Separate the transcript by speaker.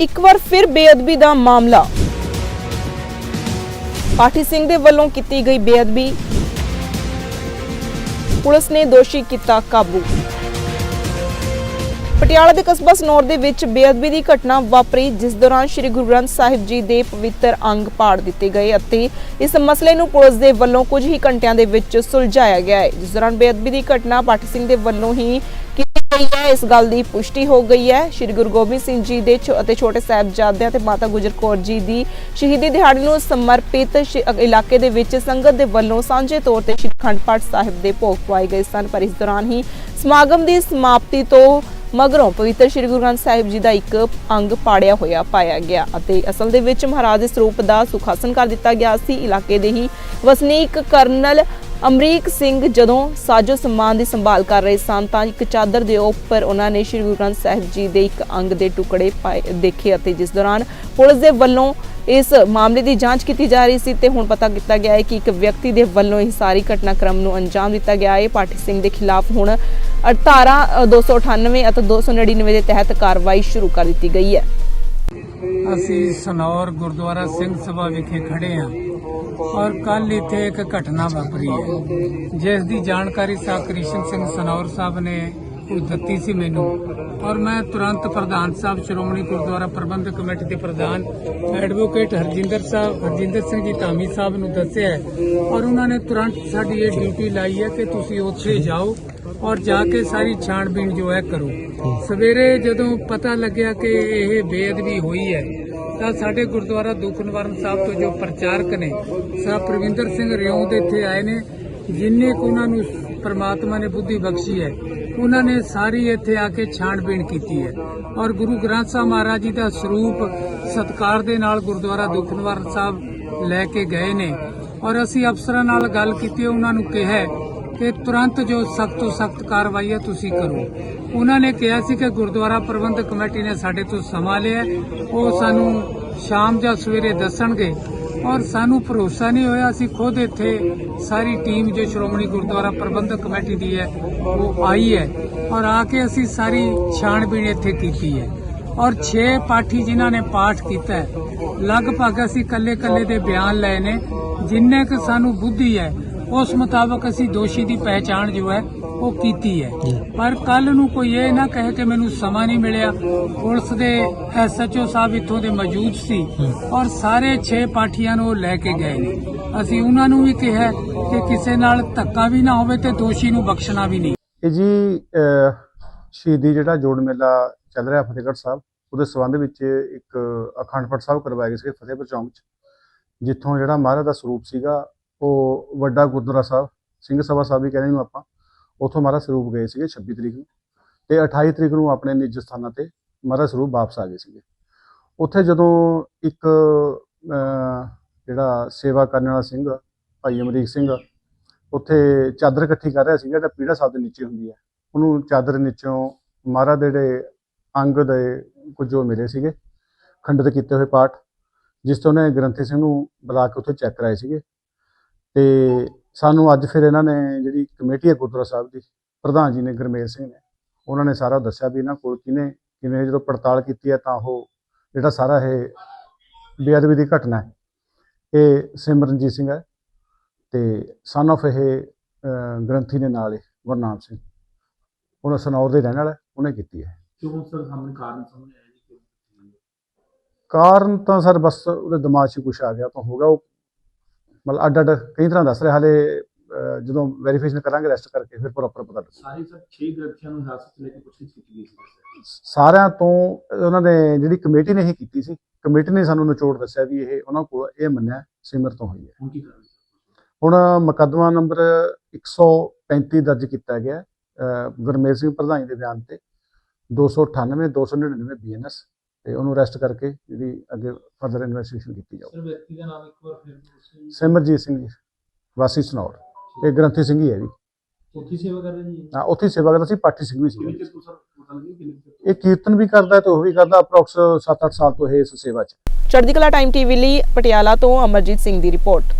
Speaker 1: ਇੱਕ ਵਾਰ ਫਿਰ ਬੇਅਦਬੀ ਦਾ ਮਾਮਲਾ। ਪਾਠੀ ਸਿੰਘ ਦੇ ਵੱਲੋਂ ਕੀਤੀ ਗਈ ਬੇਅਦਬੀ। ਪੁਲਿਸ ਨੇ ਦੋਸ਼ੀ ਕੀਤਾ ਕਾਬੂ। ਪਟਿਆਲਾ ਦੇ ਕਸਬਾ ਸਨੌਰ ਦੇ ਵਿੱਚ ਬੇਅਦਬੀ ਦੀ ਘਟਨਾ ਵਾਪਰੀ, ਜਿਸ ਦੌਰਾਨ ਸ੍ਰੀ ਗੁਰੂ ਗ੍ਰੰਥ ਸਾਹਿਬ ਜੀ ਦੇ ਪਵਿੱਤਰ ਅੰਗ ਪਾੜ ਦਿੱਤੇ ਗਏ ਅਤੇ ਇਸ ਮਸਲੇ ਨੂੰ ਪੁਲਿਸ ਦੇ ਵੱਲੋਂ ਕੁਝ ਹੀ ਘੰਟਿਆਂ ਦੇ ਵਿੱਚ ਸੁਲਝਾਇਆ ਗਿਆ ਹੈ। ਜਿਸ ਦੌਰਾਨ ਬੇਅਦਬੀ ਦੀ ਘਟਨਾ ਪਾਠੀ ਸਿੰਘ ਦੇ ਵੱਲੋਂ ਹੀ ਗਈ ਹੈ। ਇਸ ਗੱਲ ਦੀ ਪੁਸ਼ਟੀ ਹੋ ਗਈ ਹੈ। ਸ੍ਰੀ ਗੁਰੂ ਗੋਬਿੰਦ ਸਿੰਘ ਜੀ ਦੇ ਅਤੇ ਛੋਟੇ ਸਾਹਿਬਜ਼ਾਦਿਆਂ ਤੇ ਮਾਤਾ ਗੁਜਰ ਕੌਰ ਜੀ ਦੀ ਸ਼ਹੀਦੀ ਦਿਹਾੜੇ ਨੂੰ ਸਮਰਪਿਤ ਇਲਾਕੇ ਦੇ ਵਿੱਚ ਸੰਗਤ ਦੇ ਵੱਲੋਂ ਸਾਂਝੇ ਤੌਰ ਤੇ ਸ਼੍ਰੀ ਅਖੰਡ ਪਾਠ ਸਾਹਿਬ ਦੇ ਭੋਗ ਪਾਏ ਗਏ ਸਨ। ਪਰ ਇਸ ਦੌਰਾਨ ਹੀ ਸਮਾਗਮ ਦੀ ਸਮਾਪਤੀ ਤੋਂ ਮਗਰੋਂ ਪਵਿੱਤਰ ਸ਼੍ਰੀ ਗੁਰੂ ਗ੍ਰੰਥ ਸਾਹਿਬ ਜੀ ਦਾ ਇੱਕ ਅੰਗ ਪਾੜਿਆ ਹੋਇਆ ਪਾਇਆ ਗਿਆ ਅਤੇ ਅਸਲ ਦੇ ਵਿੱਚ ਮਹਾਰਾਜ ਦੇ ਸਰੂਪ ਦਾ ਸੁਖਾਸਨ ਕਰ ਦਿੱਤਾ ਗਿਆ ਸੀ। ਇਲਾਕੇ ਦੇ ਹੀ ਵਸਨੀਕ ਕਰਨਲ ਅਮਰੀਕ ਸਿੰਘ ਜਦੋਂ ਸਾਜੋ ਸਮਾਨ ਦੀ ਸੰਭਾਲ ਕਰ ਰਹੇ ਸਨ ਤਾਂ ਇੱਕ ਚਾਦਰ ਦੇ ਉੱਪਰ ਉਹਨਾਂ ਨੇ ਸ਼੍ਰੀ ਗੁਰੂ ਗ੍ਰੰਥ ਸਾਹਿਬ ਜੀ ਦੇ ਇੱਕ ਅੰਗ ਦੇ ਟੁਕੜੇ ਪਾਏ ਦੇਖੇ ਅਤੇ ਜਿਸ ਦੌਰਾਨ ਪੁਲਿਸ ਦੇ ਵੱਲੋਂ ਇਸ ਮਾਮਲੇ ਦੀ ਜਾਂਚ ਕੀਤੀ ਜਾ ਰਹੀ ਸੀ ਤੇ ਹੁਣ ਪਤਾ ਕੀਤਾ ਗਿਆ ਹੈ ਕਿ ਇੱਕ ਵਿਅਕਤੀ ਦੇ ਵੱਲੋਂ ਇਹ ਸਾਰੀ ਘਟਨਾਕ੍ਰਮ ਨੂੰ ਅੰਜਾਮ ਦਿੱਤਾ ਗਿਆ ਹੈ। ਪਾਠੀ ਸਿੰਘ ਦੇ ਖਿਲਾਫ ਹੁਣ ਅ, ਧਾਰਾ ਅ, 298 ਅਤੇ 299 ਦੇ ਤਹਿਤ ਕਾਰਵਾਈ ਸ਼ੁਰੂ ਕਰ ਦਿੱਤੀ ਗਈ ਹੈ।
Speaker 2: ਅਸੀਂ ਸਨੌਰ ਗੁਰਦੁਆਰਾ ਸਿੰਘ ਸਭਾ ਵਿਖੇ ਖੜੇ ਹਾਂ ਔਰ ਕੱਲ ਇੱਥੇ ਇੱਕ ਘਟਨਾ ਵਾਪਰੀ ਹੈ, ਜਿਸ ਦੀ ਜਾਣਕਾਰੀ ਸਾਹਿਬ ਕ੍ਰਿਸ਼ਨ ਸਿੰਘ ਸਨੌਰ ਸਾਹਿਬ ਨੇ ਉਹ ਦਿੱਤੀ ਸੀ ਮੈਨੂੰ। ਔਰ ਮੈਂ ਤੁਰੰਤ ਪ੍ਰਧਾਨ ਸਾਹਿਬ ਸ਼੍ਰੋਮਣੀ ਗੁਰਦੁਆਰਾ ਪ੍ਰਬੰਧਕ ਕਮੇਟੀ ਦੇ ਪ੍ਰਧਾਨ ਐਡਵੋਕੇਟ ਹਰਜਿੰਦਰ ਸਾਹਿਬ, ਹਰਜਿੰਦਰ ਸਿੰਘ ਜੀ ਧਾਮੀ ਸਾਹਿਬ ਨੂੰ ਦੱਸਿਆ ਔਰ ਉਹਨਾਂ ਨੇ ਤੁਰੰਤ ਸਾਡੀ ਇਹ ਡਿਊਟੀ ਲਾਈ ਹੈ ਕਿ ਤੁਸੀਂ ਉੱਥੇ ਜਾਓ ਔਰ ਜਾ ਕੇ ਸਾਰੀ ਛਾਣਬੀਣ ਜੋ ਹੈ ਕਰੋ। ਸਵੇਰੇ ਜਦੋਂ ਪਤਾ ਲੱਗਿਆ ਕਿ ਇਹ ਬੇਅਦਬੀ ਹੋਈ ਹੈ, ਤਾਂ ਸਾਡੇ ਗੁਰਦੁਆਰਾ ਦੁੱਖ ਨਿਵਾਰਨ ਸਾਹਿਬ ਤੋਂ ਜੋ ਪ੍ਰਚਾਰਕ ਨੇ, ਸਾਹਿਬ ਪ੍ਰਵਿੰਦਰ ਸਿੰਘ ਰਿਉਂ ਦੇ ਇੱਥੇ ਆਏ ਨੇ, ਜਿੰਨੇ ਕੁ ਉਹਨਾਂ ਨੂੰ ਪ੍ਰਮਾਤਮਾ ਨੇ ਬੁੱਧੀ ਬਖਸ਼ੀ ਹੈ ਉਹਨਾਂ ਨੇ ਸਾਰੀ ਇੱਥੇ ਆ ਕੇ ਛਾਣਬੀਣ ਕੀਤੀ ਹੈ। ਔਰ ਗੁਰੂ ਗ੍ਰੰਥ ਸਾਹਿਬ ਮਹਾਰਾਜ ਜੀ ਦਾ ਸਰੂਪ ਸਤਕਾਰ ਦੇ ਨਾਲ ਗੁਰਦੁਆਰਾ ਦੁੱਖ ਨਿਵਾਰਨ ਸਾਹਿਬ ਲੈ ਕੇ ਗਏ ਨੇ। ਔਰ ਅਸੀਂ ਅਫਸਰਾਂ ਨਾਲ ਗੱਲ ਕੀਤੀ, ਉਹਨਾਂ ਨੂੰ ਕਿਹਾ ਕਿ ਤੁਰੰਤ ਜੋ ਸਖਤ ਤੋਂ ਸਖਤ ਕਾਰਵਾਈ ਹੈ ਤੁਸੀਂ ਕਰੋ। ਉਹਨਾਂ ਨੇ ਕਿਹਾ ਸੀ ਕਿ ਗੁਰਦੁਆਰਾ ਪ੍ਰਬੰਧਕ ਕਮੇਟੀ ਨੇ ਸਾਡੇ ਤੋਂ ਸਮਾਂ ਲਿਆ ਉਹ ਸਾਨੂੰ ਸ਼ਾਮ ਜਾਂ ਸਵੇਰੇ ਦੱਸਣਗੇ। ਔਰ ਸਾਨੂੰ ਭਰੋਸਾ ਨਹੀਂ ਹੋਇਆ, ਅਸੀਂ ਖੁਦ ਇੱਥੇ ਸਾਰੀ ਟੀਮ ਜੋ ਸ਼੍ਰੋਮਣੀ ਗੁਰਦੁਆਰਾ ਪ੍ਰਬੰਧਕ ਕਮੇਟੀ ਦੀ ਹੈ, ਉਹ ਆਈ ਹੈ ਔਰ ਆ ਕੇ ਅਸੀਂ ਸਾਰੀ ਛਾਣਬੀਣ ਇੱਥੇ ਕੀਤੀ ਹੈ। ਔਰ 6 ਪਾਠੀ ਜਿਨ੍ਹਾਂ ਨੇ ਪਾਠ ਕੀਤਾ ਲਗਭਗ ਅਸੀਂ ਕੱਲੇ-ਕੱਲੇ ਦੇ ਬਿਆਨ ਲਏ ਨੇ, ਜਿੰਨੇ ਕਿ ਸਾਨੂੰ ਬੁੱਧੀ ਹੈ, ਉਸ ਮੁਤਾਬਕ ਅਸੀਂ ਦੋਸ਼ੀ ਦੀ ਪਹਿਚਾਣ ਜੋ ਹੈ ਉਹ ਕੀਤੀ ਹੈ। ਪਰ ਕੱਲ ਨੂੰ ਕੋਈ ਇਹ ਨਾ ਕਹੇ ਕਿ ਮੈਨੂੰ ਸਮਾਂ ਨਹੀਂ ਮਿਲਿਆ। ਪੁਲਿਸ ਦੇ ਐਸਐਚਓ ਸਾਹਿਬ ਇੱਥੋਂ ਦੇ ਮੌਜੂਦ ਸੀ ਔਰ ਸਾਰੇ 6 ਪਾਠੀਆਂ ਨੂੰ ਲੈ ਕੇ ਗਏ ਨੇ। ਅਸੀਂ ਉਹਨਾਂ ਨੂੰ ਵੀ ਕਿਹਾ ਕਿ ਕਿਸੇ ਨਾਲ ਧੱਕਾ ਵੀ ਨਾ ਹੋਵੇ ਤੇ ਦੋਸ਼ੀ ਨੂੰ ਬਖਸ਼ਣਾ ਵੀ ਨਹੀਂ।
Speaker 3: ਇਹ ਜੀ ਸ਼ਹੀਦੀ ਜਿਹੜਾ ਜੋੜ ਮੇਲਾ ਚੱਲ ਰਿਹਾ ਫਤਿਹਗੜ੍ਹ ਸਾਹਿਬ, ਉਹਦੇ ਸਬੰਧ ਵਿੱਚ ਇੱਕ ਅਖੰਡ ਪਾਠ ਸਾਹਿਬ ਕਰਵਾਇਆ ਗਏ ਸੀ ਫਤਿਹਪੁਰ ਚੌਂਕ 'ਚ ਜਿੱਥੋਂ ਜਿਹੜਾ ਮਹਾਰਾਜ ਦਾ ਸਰੂਪ ਸੀਗਾ, ਉਹ ਵੱਡਾ ਗੁਰਦੁਆਰਾ ਸਾਹਿਬ, ਸਿੰਘ ਸਭਾ ਸਾਹਿਬ ਵੀ ਕਹਿੰਦੇ ਨੂੰ ਆਪਾਂ। ਉੱਥੋਂ ਮਹਾਰਾਜ ਸਰੂਪ ਗਏ ਸੀਗੇ 26 ਤਰੀਕ ਨੂੰ ਤੇ 28 ਤਰੀਕ ਨੂੰ ਆਪਣੇ ਨਿੱਜ ਸਥਾਨਾਂ ਤੇ ਮਹਾਰਾਜ ਸਰੂਪ ਵਾਪਸ ਆ ਗਏ ਸੀਗੇ। ਉੱਥੇ ਜਦੋਂ ਇੱਕ ਜਿਹੜਾ ਸੇਵਾ ਕਰਨ ਵਾਲਾ ਸਿੰਘ, ਭਾਈ ਅਮਰੀਕ ਸਿੰਘ, ਉੱਥੇ ਚਾਦਰ ਇਕੱਠੀ ਕਰ ਰਿਹਾ ਸੀਗਾ, ਜਿਹੜਾ ਪੀੜਾ ਸਾਹਿਬ ਦੇ ਨੀਚੇ ਹੁੰਦੀ ਹੈ। ਉਹਨੂੰ ਚਾਦਰ ਨੀਚੋਂ ਮਹਾਰਾਜ ਦੇ ਜਿਹੜੇ ਅੰਗ ਦੇ ਕੁਝ ਜੋ ਮਿਲੇ ਸੀਗੇ, ਖੰਡਿਤ ਕੀਤੇ ਹੋਏ ਪਾਠ, ਜਿਸ ਤੋਂ ਉਹਨੇ ਗ੍ਰੰਥੀ ਸਿੰਘ ਨੂੰ ਬੁਲਾ ਕੇ ਉੱਥੇ ਚੈੱਕ ਕਰਾਏ ਸੀਗੇ। ਤੇ ਸਾਨੂੰ ਅੱਜ ਫਿਰ ਇਹਨਾਂ ਨੇ ਜਿਹੜੀ ਕਮੇਟੀ ਹੈ ਗੁਰਦੁਆਰਾ ਸਾਹਿਬ ਦੀ ਪ੍ਰਧਾਨ ਜੀ ਨੇ ਗੁਰਮੇਲ ਸਿੰਘ ਨੇ ਉਹਨਾਂ ਨੇ ਸਾਰਾ ਦੱਸਿਆ ਵੀ ਇਹਨਾਂ ਕੋਲ ਕਿਨੇ ਕਿਵੇਂ ਜਦੋਂ ਪੜਤਾਲ ਕੀਤੀ ਹੈ ਤਾਂ ਉਹ ਜਿਹੜਾ ਸਾਰਾ ਇਹ ਬੇਅਦਬੀ ਦੀ ਘਟਨਾ ਹੈ ਇਹ ਸਿਮਰਨਜੀਤ ਸਿੰਘ ਹੈ ਤੇ ਸਨ of ਇਹ ਗ੍ਰੰਥੀ ਦੇ ਨਾਲ ਹੀ ਗੁਰਨਾਮ ਸਿੰਘ। ਉਹਨਾਂ ਸਨੌਰ ਦੇ ਰਹਿਣ ਵਾਲਾ ਹੈ, ਉਹਨੇ ਕੀਤੀ ਹੈ।
Speaker 4: ਕਿਉਂ ਸਰ ਸਾਹਮਣੇ ਕਾਰਨ ਸਾਹਮਣੇ ਆਇਆ ਜੀ?
Speaker 3: ਕਾਰਨ ਤਾਂ ਸਰ ਬਸ ਉਹਦੇ ਦਿਮਾਗ 'ਚ ਕੁਝ ਆ ਗਿਆ ਤਾਂ ਹੋਗਾ ਉਹ ਮਤਲਬ ਅੱਡ ਅੱਡ ਕਈ ਤਰ੍ਹਾਂ ਦੱਸ ਰਿਹਾ ਹਾਲੇ ਜਦੋਂ ਵੈਰੀਫਿਕੇਸ਼ਨ ਕਰਾਂਗੇ ਰੈਸਟ ਕਰਕੇ ਫਿਰ ਪ੍ਰੋਪਰ ਪਤਾ ਲੱਗੂ।
Speaker 4: ਸਾਰੇ ਸਰ 6 ਗ੍ਰੰਥੀਆਂ ਨੂੰ ਹਿਰਾਸਤ ਲੈ ਕੇ ਪੁੱਛਗਿੱਛ ਕੀਤੀ ਗਈ ਸੀ ਸਰ।
Speaker 3: ਸਾਰਿਆਂ ਤੋਂ ਉਹਨਾਂ ਨੇ ਜਿਹੜੀ ਕਮੇਟੀ ਨੇ ਹੀ ਕੀਤੀ ਸੀ ਕਮੇਟੀ ਨੇ ਸਾਨੂੰ ਨਿਚੋੜ ਦੱਸਿਆ ਵੀ ਇਹ ਉਹਨਾਂ ਕੋਲ ਇਹ ਮੰਨਿਆ ਸਿਮਰ ਤੋਂ ਹੋਈ ਹੈ।
Speaker 4: ਹੁਣ ਕੀ ਕਰਾਂਗੇ
Speaker 3: ਹੁਣ ਮੁਕੱਦਮਾ ਨੰਬਰ 135 ਦਰਜ ਕੀਤਾ ਗਿਆ ਗੁਰਮੇਲ ਸਿੰਘ ਪ੍ਰਧਾਨ ਦੇ ਬਿਆਨ ਤੇ 298 299 ਬੀਐਨਐਸ ਤੇ ਉਹਨੂੰ ਅਰੈਸਟ ਕਰਕੇ ਜਿਹੜੀ ਅੱਗੇ ਫਰਦਰ ਇਨਵੈਸਟੀਗੇਸ਼ਨ ਕੀਤੀ ਜਾਊ।
Speaker 4: ਸਰ ਵਿਅਕਤੀ ਦਾ ਨਾਮ ਇੱਕ ਵਾਰ ਫਿਰ ਤੁਸੀਂ
Speaker 3: ਸਿਮਰਜੀਤ ਸਿੰਘ ਜੀ ਵਾਸੀ ਸਨੌਰ। ਇਹ ਗ੍ਰੰਥੀ ਸਿੰਘ ਹੀ ਹੈ ਜੀ।
Speaker 4: ਉੱਥੇ ਸੇਵਾ ਕਰ ਰਹੇ ਜੀ?
Speaker 3: ਹਾਂ, ਉੱਥੇ ਹੀ ਸੇਵਾ ਕਰਦਾ ਸੀ ਪਾਠੀ ਸਿੰਘ ਵੀ ਸੀ? ਇਹ ਕੀਰਤਨ ਵੀ ਕਰਦਾ ਤੇ ਉਹ ਵੀ ਕਰਦਾ ਅਪਰੋਕਸ 7-8 ਸਾਲ ਤੋਂ ਇਹ ਇਸ ਸੇਵਾ 'ਚ।
Speaker 1: ਚੜ੍ਹਦੀ ਕਲਾ ਟਾਈਮ ਟੀਵੀ ਲਈ ਪਟਿਆਲਾ ਤੋਂ ਅਮਰਜੀਤ ਸਿੰਘ ਦੀ ਰਿਪੋਰਟ।